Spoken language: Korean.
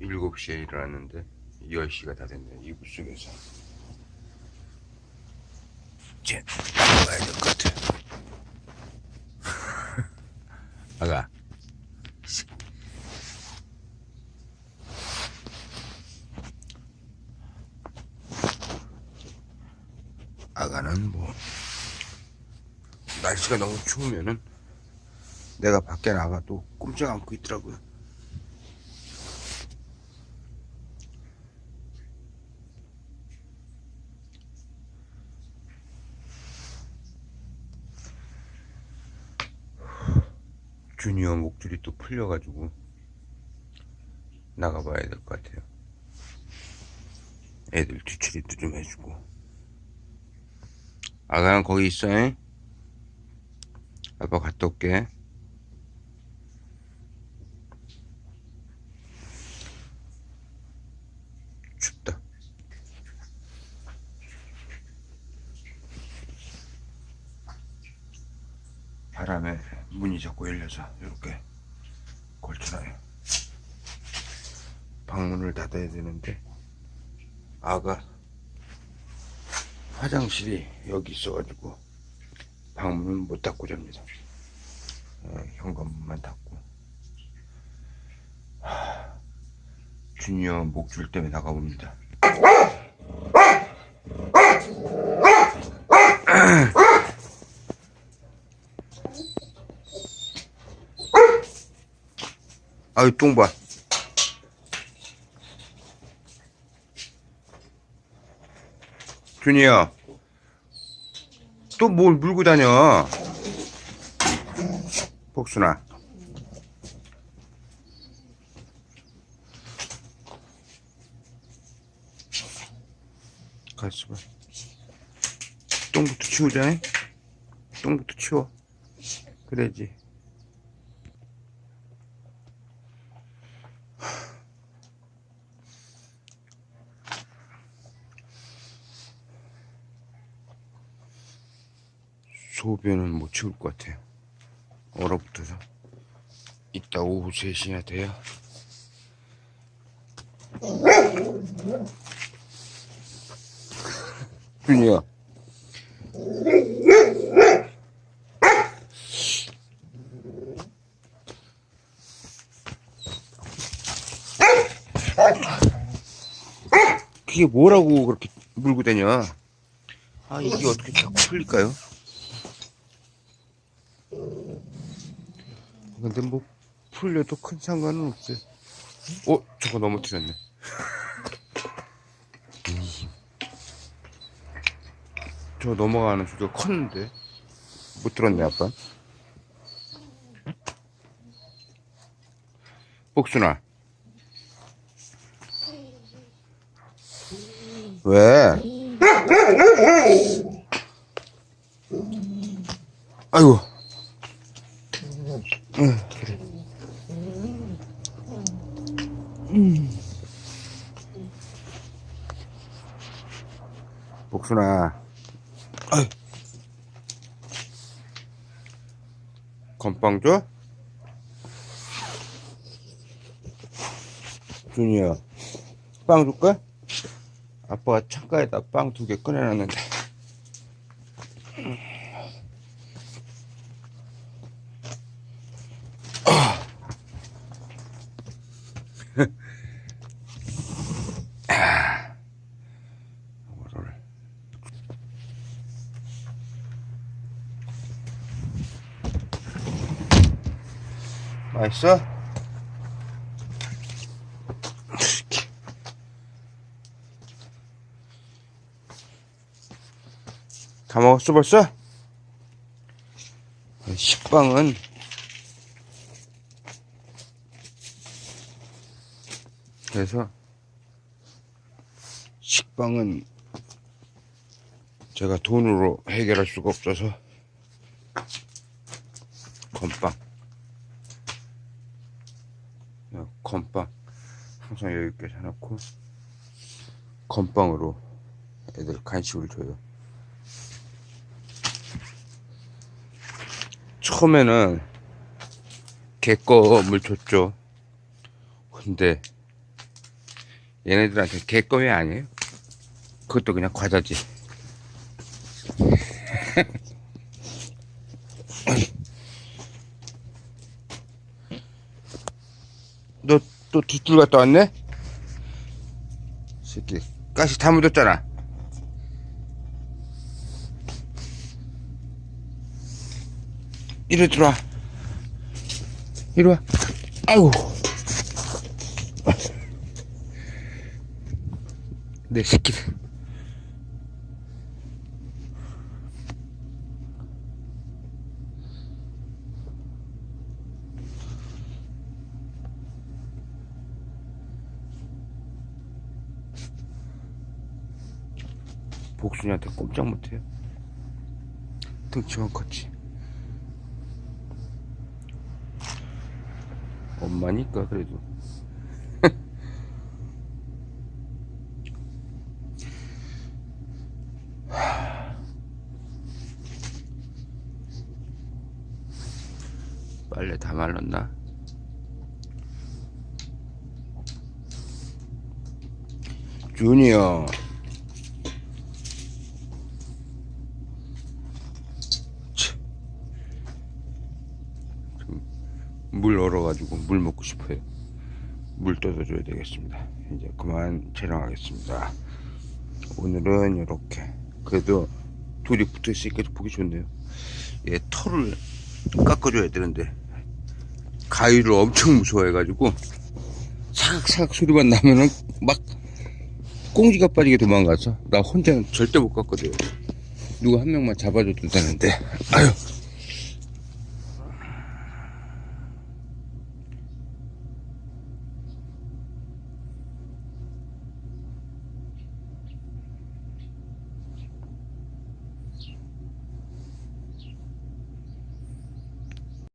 7시에 일어났는데 10시가 다 됐네 이불 속에서 이제 나가야 될것 같아. 아가. 아가는 뭐 날씨가 너무 추우면은 내가 밖에 나가도 꼼짝 않고 있더라고요. 주니어 목줄이 또 풀려가지고 나가봐야 될 것 같아요. 애들 뒤처리도 좀 해주고. 아가는 거기 있어, 잉? 아빠 갔다 올게. 춥다. 바람에 문이 자꾸 열려서 이렇게 걸쳐놔요. 방문을 닫아야 되는데 아가 화장실이 여기 있어가지고 방문은 못 닫고 잡니다. 어, 현관문만 닫고 하, 주니어 목줄 때문에 나가봅니다. 아유 똥봐. 준이야 또 뭘 물고 다녀? 복순아. 가있어 봐. 똥부터 치우자. 잉? 똥부터 치워. 그래야지 소변은 못 치울 것 같아요. 얼어붙어서. 이따 오후 3시나 돼야. 준이야. 그게 뭐라고 그렇게 물고 다녀? 아, 이게 어떻게 자꾸 풀릴까요? 근데 뭐 풀려도 큰 상관은 없어요. 어, 저거 넘어뜨렸네. 저 넘어가는 소리가 컸는데 못 들었네 아빠. 복순아. 왜? 아이고. 복순아. 아이. 건빵 줘? 준이야. 빵 줄까? 아빠가 창가에다 빵 두 개 꺼내놨는데. 이거를 이렇게. 다 먹었어 벌써? 식빵은 그래서 식빵은 제가 돈으로 해결할 수가 없어서 건빵 야, 건빵 항상 여유 있게 사놓고 건빵으로 애들 간식을 줘요 처음에는 개껌을 줬죠 근데 얘네들한테 개꺼회 아니에요? 그것도 그냥 과자지. 너 또 뒷줄 갔다 왔네? 새끼 가시 다 묻었잖아. 이리 들어와. 이리 와. 아이고. 내 새끼들. 복순이한테 꼼짝 못해요. 등치만 컸지. 엄마니까 그래도. 빨래 다 말랐나? 준이 형. 치. 지금 물 얼어가지고 물 먹고 싶어요. 물 떠서 줘야 되겠습니다. 이제 그만 촬영하겠습니다. 오늘은 이렇게 그래도 둘이 붙어 있으니까 보기 좋네요. 얘 털을 깎아줘야 되는데 가위를 엄청 무서워해가지고 사각사각 소리만 나면은 막 꽁지가 빠지게 도망가서 나 혼자는 절대 못 깎거든요. 누가 한 명만 잡아줘도 되는데 아유